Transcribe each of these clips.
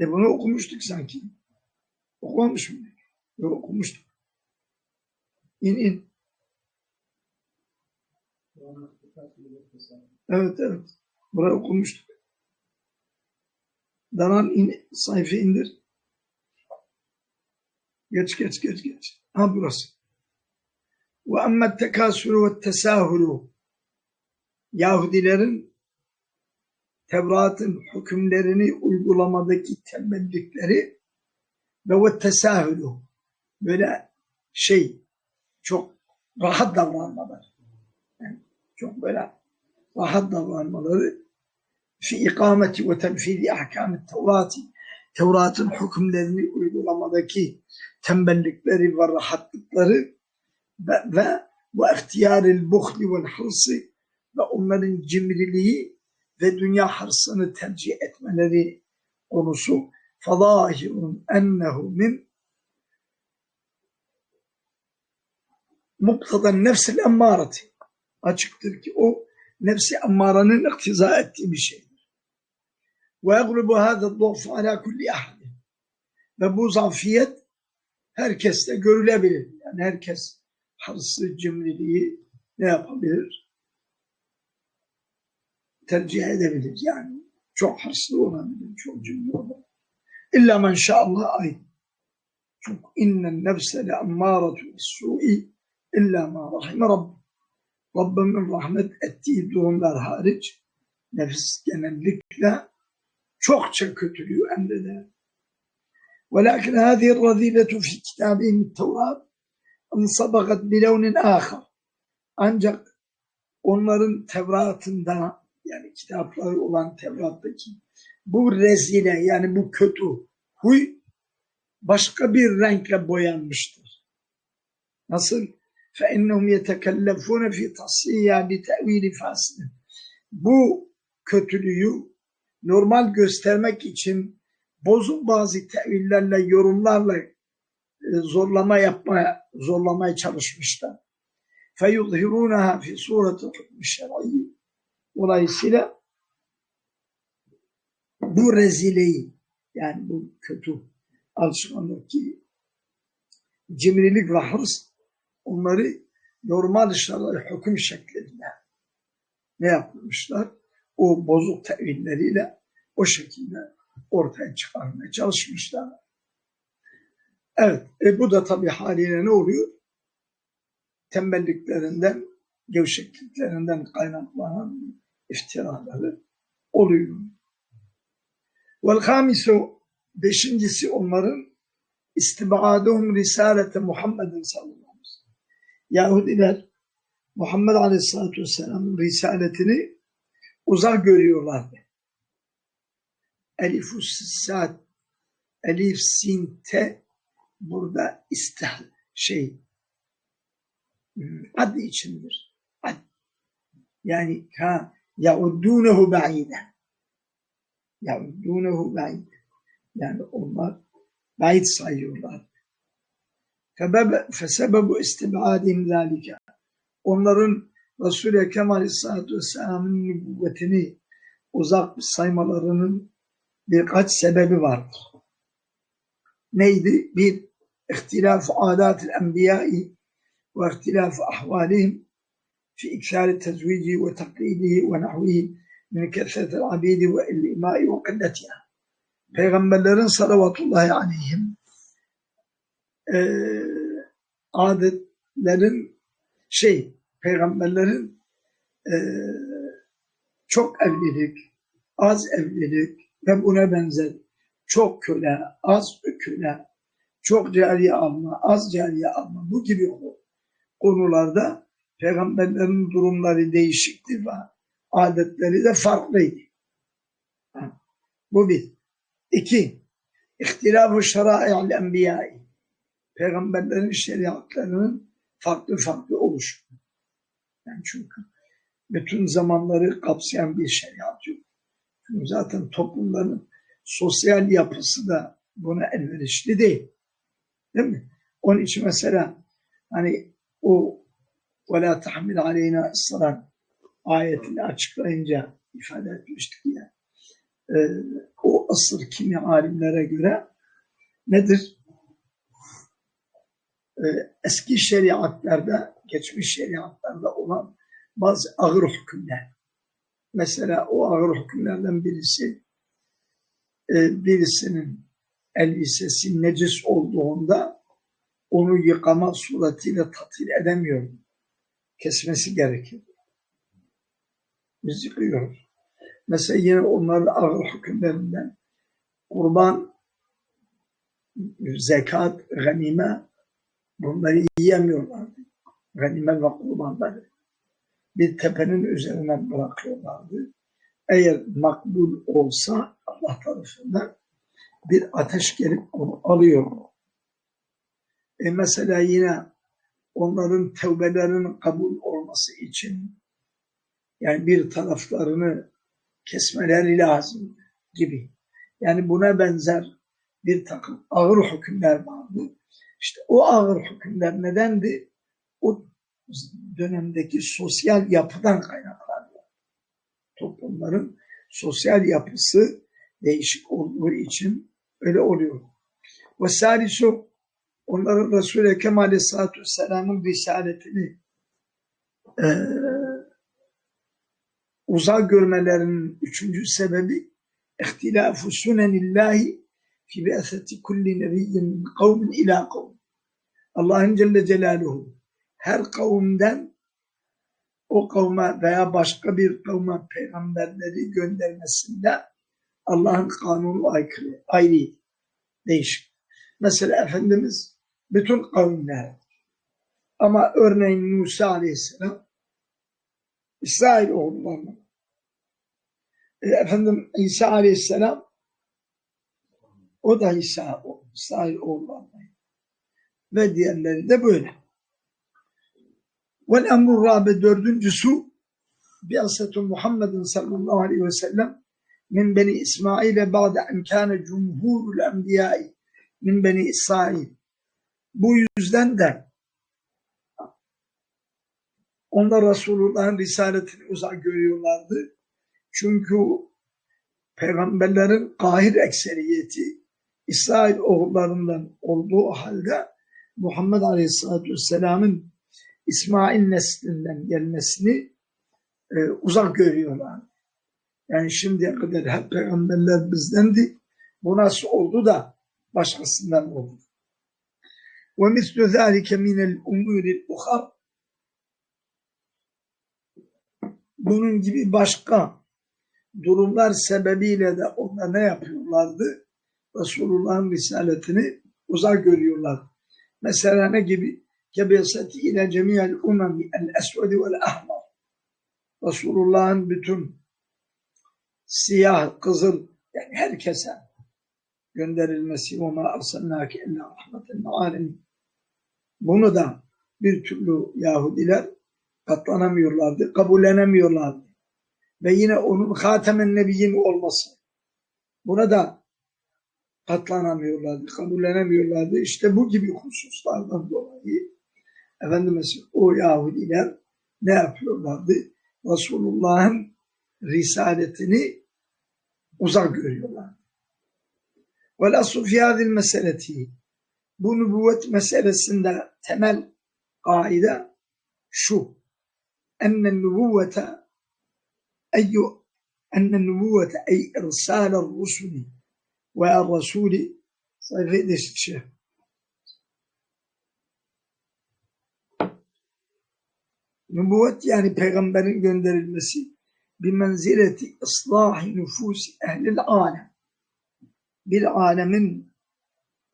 E bunu okumuştuk sanki. Okumamış mı? Yok okumuştuk. İn in. Evet evet. Burayı okumuştuk. Daran in, sayfa indir. Geç geç geç geç. Ha burası. Ve emme tekasuru ve tesahuru. Yahudilerin Tevrat'ın hükümlerini uygulamadaki tembellikleri ve ve tesahülü böyle şey çok rahat davranmaları. Yani çok böyle rahat davranmaları fi ikameti ve tenfidi ahkam Tevrati Tevrat'ın hükümlerini uygulamadaki tembellikleri ve rahatlıkları ve, ve bu ihtiyaril buhli vel hırsı ve onların cimriliği ve dünya hırsını tercih etmeleri konusu fadahirun ennehu min muktadan nefsil emmareti açıktır ki o nefsi emmaranın iktiza ettiği bir şeydir. Ve yaglubu hâzâ dhûf alâ kulli. Ve bu zafiyet herkeste görülebilir. Yani herkes hırsı, cimriliği ne yapabilir? Tercih edebilir. Yani çok hırslı olabilir, çok cimri olabilir. İlla men şaallah ay. Çünkü innen nefse le emmâretu su'i illa ma rahime Rabbim. Rabbimin rahmet ettiği durumlar hariç nefis genellikle çokça kötülüğü emreder. ولكن هذه الرذيلة في كتابهم التوراة انصبغت بلون آخر. Ancak onların Tevrat'ında yani kitapları olan Tevrat'taki bu rezile yani bu kötü huy başka bir renkle boyanmıştır. Nasıl? فَاِنَّهُمْ يَتَكَلَّفُونَ فِي تَصِيَّا بِتَعْوِيلِ فَاسِلٍ Bu kötülüğü normal göstermek için bozuk bazı tevillerle, yorumlarla e, zorlama yapmaya, zorlamaya çalışmışlar. فَيُظْهِرُونَهَا فِي سُورَةِ الْحُكْمِ الشَّرْعِيِّ Dolayısıyla bu rezileyi yani bu kötü alışkanlıktaki cimrilik ve hırs onları normal şartlar hüküm şeklinde ne yapmışlar? O bozuk tevilleriyle o şekilde ortaya çıkarmaya çalışmışlar. Evet, e bu da tabii haliyle ne oluyor? Tembelliklerinden, gevşekliklerinden kaynaklanan iftiraları oluyor. Vel hamisu beşincisi onların istibaduhum risalete Muhammedin sallallahu aleyhi ve sellem. Yahudiler Muhammed aleyhissalatü vesselamın risaletini uzak görüyorlardı. Elif sad elif sin te burada istih şey ad içindir. Ad. Yani ha yaudunehu ba'iden. Yaudunehu ba'iden. Yani onlar ba'id sayıyorlar. Fesebebu istibadihim zâlike. Onların Resul-i Ekrem Aleyhisselatü Vesselam'ın nübüvvetini uzak saymalarının birkaç sebebi vardır. Neydi? Bir, ihtilaf adatil enbiyai ve ihtilaf ahvalihim taklidihi ve nahvihi min kesretel abidi ve il-imai ve kılletiha. Peygamberlerin salavatullahi aleyhim e, adetlerin şey, peygamberlerin e, çok evlilik, az evlilik ve buna benzer çok köle, az köle, çok cariye alma, az cariye alma bu gibi konularda peygamberlerin durumları değişikti ve adetleri de farklıydı. Bu bir. İki, ihtilaf-ı şerai enbiyai. Peygamberlerin şeriatlarının farklı farklı oluşu. Yani çünkü bütün zamanları kapsayan bir şeriat yok. Çünkü zaten toplumların sosyal yapısı da buna elverişli değil. Değil mi? Onun için mesela hani o ve la tahmil aleyna ısran ayetini açıklayınca ifade etmiştik ya. E, o asır kimi alimlere göre nedir? E, eski şeriatlarda, geçmiş şeriatlarda olan bazı ağır hükümler. Mesela o ağır hükümlerden birisi e, birisinin elbisesi necis olduğunda onu yıkama suretiyle tatil edemiyorum Kesmesi gerekir. Biz yıkıyoruz. Mesela yine onların ağır hükümlerinden kurban, zekat, ganime bunları yiyemiyorlardı. Ganime ve kurbanları bir tepenin üzerine bırakıyorlardı. Eğer makbul olsa Allah tarafından bir ateş gelip onu alıyor. E mesela yine onların tevbelerinin kabul olması için yani bir taraflarını kesmeleri lazım gibi. Yani buna benzer bir takım ağır hükümler vardı. İşte o ağır hükümler nedendi? O dönemdeki sosyal yapıdan kaynaklanıyor. Toplumların sosyal yapısı değişik olduğu için öyle oluyor. Ve salisu onların Resul-i Ekrem Aleyhisselatü Vesselam'ın risaletini e, uzak görmelerinin üçüncü sebebi ihtilafu sunenillahi fi bi'aseti kulli nebiyyin kavmin ila kavm. Allah'ın Celle Celaluhu her kavimden o kavme veya başka bir kavme peygamberleri göndermesinde Allah'ın kanunu aykırı, ayrı, değişik. Mesela Efendimiz bütün kavimler ama örneğin Musa Aleyhisselam İsrail oğullarına e, efendim İsa Aleyhisselam o da İsa İsrail oğullarına ve diğerleri de böyle. Vel emru rabe dördüncüsü bi'asetu Muhammedin sallallahu aleyhi ve sellem min beni İsmail'e ba'de en kâne cumhurul enbiyai min beni İsrail. Bu yüzden de onlar Resulullah'ın risaletini uzak görüyorlardı. Çünkü peygamberlerin kahir ekseriyeti İsrail oğullarından olduğu halde Muhammed Aleyhisselatü Vesselam'ın İsmail neslinden gelmesini e, uzak görüyorlar. Yani şimdiye kadar hep peygamberler bizdendi. Bu nasıl oldu da başkasından oldu. Mislu zâlike minel umûril uhar bunun gibi başka durumlar sebebiyle de onlar ne yapıyorlardı? Resulullah'ın risaletini uzak görüyorlar. Mesela ne gibi? kebeseti ile cemiyel umami el esvedi vel ahmar. Resulullah'ın bütün siyah, kızıl yani herkese gönderilmesi ve ma arsalnâke illa rahmeten. Bunu da bir türlü Yahudiler katlanamıyorlardı, kabullenemiyorlardı. Ve yine onun Hatemen Nebiyyin olması. Buna da katlanamıyorlardı, kabullenemiyorlardı. İşte bu gibi hususlardan dolayı Efendimiz o Yahudiler ne yapıyorlardı? Resulullah'ın risaletini uzak görüyorlar. Ve aslu fiyadil meseleti bu nübüvvet meselesinde temel kaide şu enne nübüvvete eyyu enne nübüvvete ey irsâle rusuli ve rasuli sayfayı değişik Nübüvvet yani peygamberin gönderilmesi bir menzileti ıslahi nüfusi ehlil alem. Bir alemin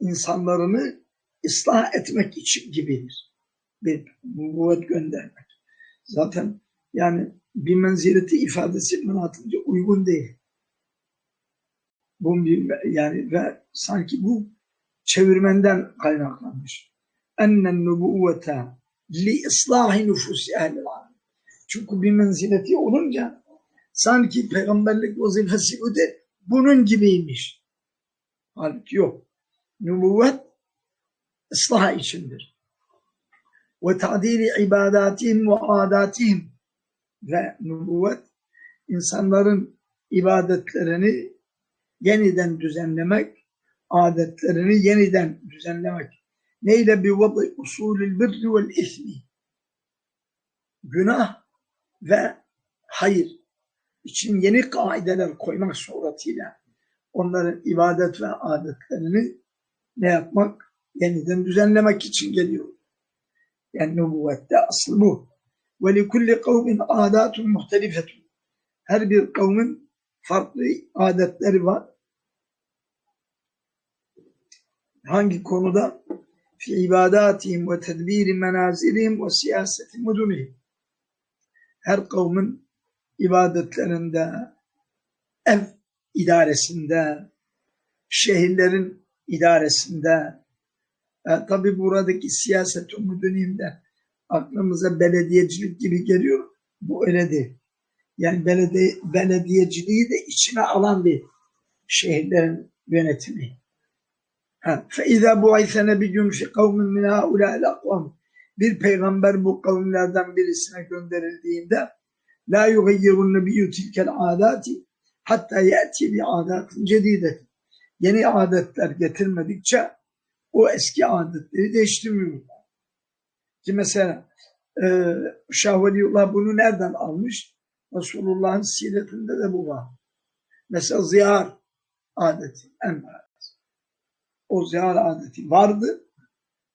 insanlarını ıslah etmek için gibidir. Bir nübüvvet göndermek. Zaten yani bir menzileti ifadesi manatınca uygun değil. Bu bir, yani ve sanki bu çevirmenden kaynaklanmış. Ennen nübüvvete li islahi nüfusi ehlil. Çünkü bir menzileti olunca sanki peygamberlik vazifesi de bunun gibiymiş. Halbuki yok. Nübüvvet ıslah içindir. Ve ta'dili ibadatihim ve adatihim ve nübüvvet insanların ibadetlerini yeniden düzenlemek, adetlerini yeniden düzenlemek. Neyle bir vadı usulül birri vel ismi. Günah ve hayır için yeni kaideler koymak suretiyle onların ibadet ve adetlerini ne yapmak? Yeniden düzenlemek için geliyor. Yani nübüvvette aslı bu. Ve li kulli kavmin. Her bir kavmin farklı adetleri var. Hangi konuda? Fi ibadatihim ve tedbiri menazilihim ve siyaseti mudunihim. Her kavmin ibadetlerinde, ev idaresinde, şehirlerin idaresinde, e, tabi buradaki siyaset umudunimde aklımıza belediyecilik gibi geliyor. Bu öyle değil. Yani belediye, belediyeciliği de içine alan bir şehirlerin yönetimi. فَاِذَا بُعِثَ نَبِيٌّ فِي قَوْمٍ مِنْ هَؤُلَاءِ الْاَقْوَامِ Bir peygamber bu kavimlerden birisine gönderildiğinde la yugayyirun nebiyyü tilkel adati hatta yeti bi adatin cedide. Yeni adetler getirmedikçe o eski adetleri değiştirmiyor. Ki mesela e, Şah Veliullah bunu nereden almış? Resulullah'ın siretinde de bu var. Mesela ziyar adeti en bariz. O ziyar adeti vardı.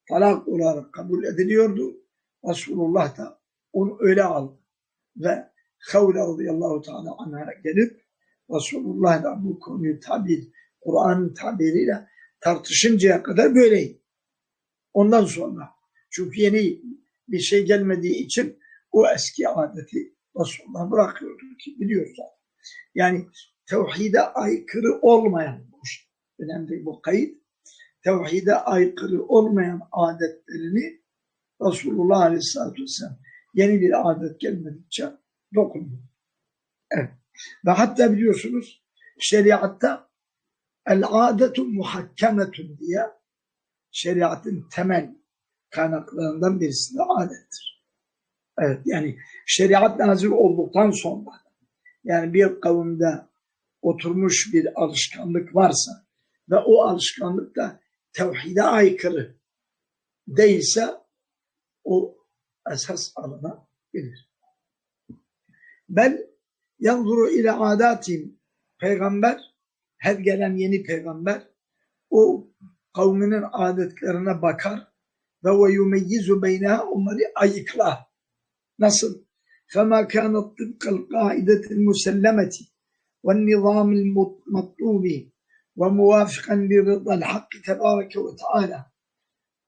Talak olarak kabul ediliyordu. Resulullah da onu öyle aldı. Ve Havle radıyallahu teala anh'a gelip Resulullah da bu konuyu tabir, Kur'an'ın tabiriyle tartışıncaya kadar böyleydi. Ondan sonra çünkü yeni bir şey gelmediği için o eski adeti Resulullah bırakıyordu ki biliyoruz Yani tevhide aykırı olmayan bu şey. Önemli bu kayıt. Tevhide aykırı olmayan adetlerini Resulullah Aleyhisselatü Vesselam yeni bir adet gelmedikçe dokunmuyor. Evet. Ve hatta biliyorsunuz şeriatta el adetu muhakkemetun diye şeriatın temel kaynaklarından birisi de adettir. Evet yani şeriat nazil olduktan sonra yani bir kavimde oturmuş bir alışkanlık varsa ve o alışkanlık da tevhide aykırı değilse o esas alınabilir. Bel yanzuru ile adatim peygamber her gelen yeni peygamber o kavminin adetlerine bakar ve ve yumeyyizu beyneha onları ayıklar. Nasıl? فَمَا كَانَتْ طِبْقَ الْقَائِدَةِ الْمُسَلَّمَةِ وَالنِّظَامِ الْمَطْلُوبِ وَمُوَافِقًا لِرِضَى الْحَقِّ تَبَارَكَ وَتَعَالَى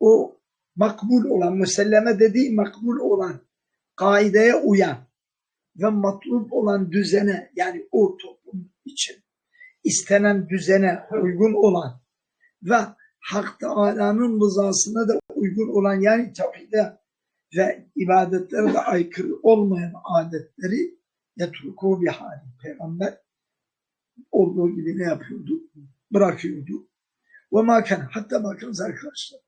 O makbul olan, müselleme dediği makbul olan, kaideye uyan, ve matlup olan düzene yani o toplum için istenen düzene uygun olan ve Hak Teala'nın rızasına da uygun olan yani tevhide ve ibadetlere de aykırı olmayan adetleri yetruku bir hali. Peygamber olduğu gibi ne yapıyordu? Bırakıyordu. Ve maken hatta bakınız arkadaşlar.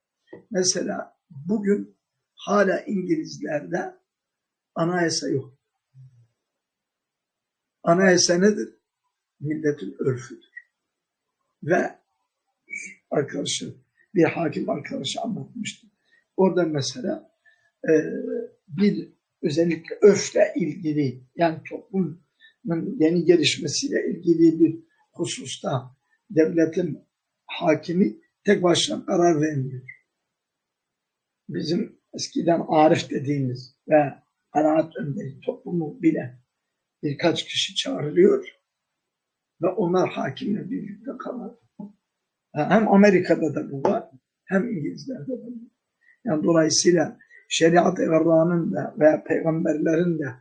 Mesela bugün hala İngilizlerde anayasa yok. Anayasa nedir? Milletin örfüdür. Ve arkadaşı, bir hakim arkadaşı anlatmıştı. Orada mesela e, bir özellikle örfle ilgili yani toplumun yeni gelişmesiyle ilgili bir hususta devletin hakimi tek başına karar vermiyor. Bizim eskiden arif dediğimiz ve kanaat önderi toplumu bilen birkaç kişi çağrılıyor ve onlar hakimle birlikte karar. Hem Amerika'da da bu var, hem İngilizler'de de bu var. Yani dolayısıyla şeriat-ı Erra'nın da veya peygamberlerin de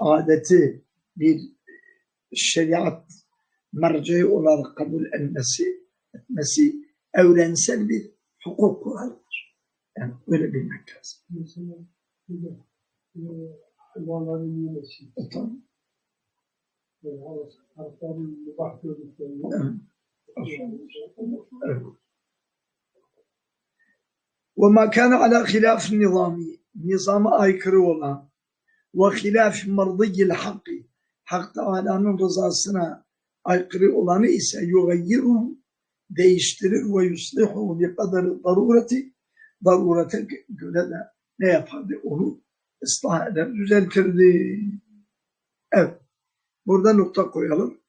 adeti bir şeriat merceği olarak kabul etmesi, etmesi evrensel bir hukuk kuralıdır. Yani öyle bilmek lazım. Mesela. E, tamam. Arapların mübah gördüklerini ve makan ala hilaf nizami nizama aykırı olan ve hilaf mardiyil hakkı Hak Teala'nın rızasına aykırı olanı ise yugayyiru değiştirir ve yuslihu bi kadarı darureti darurete göre de ne yapardı onu ıslah eder düzeltirdi. Evet. Burada nokta koyalım,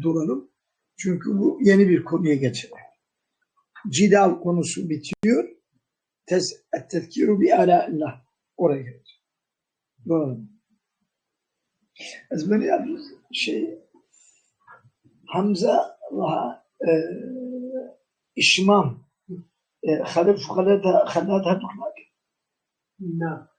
duralım. Çünkü bu yeni bir konuya geçelim. Cidal konusu bitiyor. Tez ettedkiru bi ala alâillah. Oraya gelir. Duralım. Ezberi yalnız şey Hamza ve e, İşmam e, Halif Halada Halada Duhlak. Ne?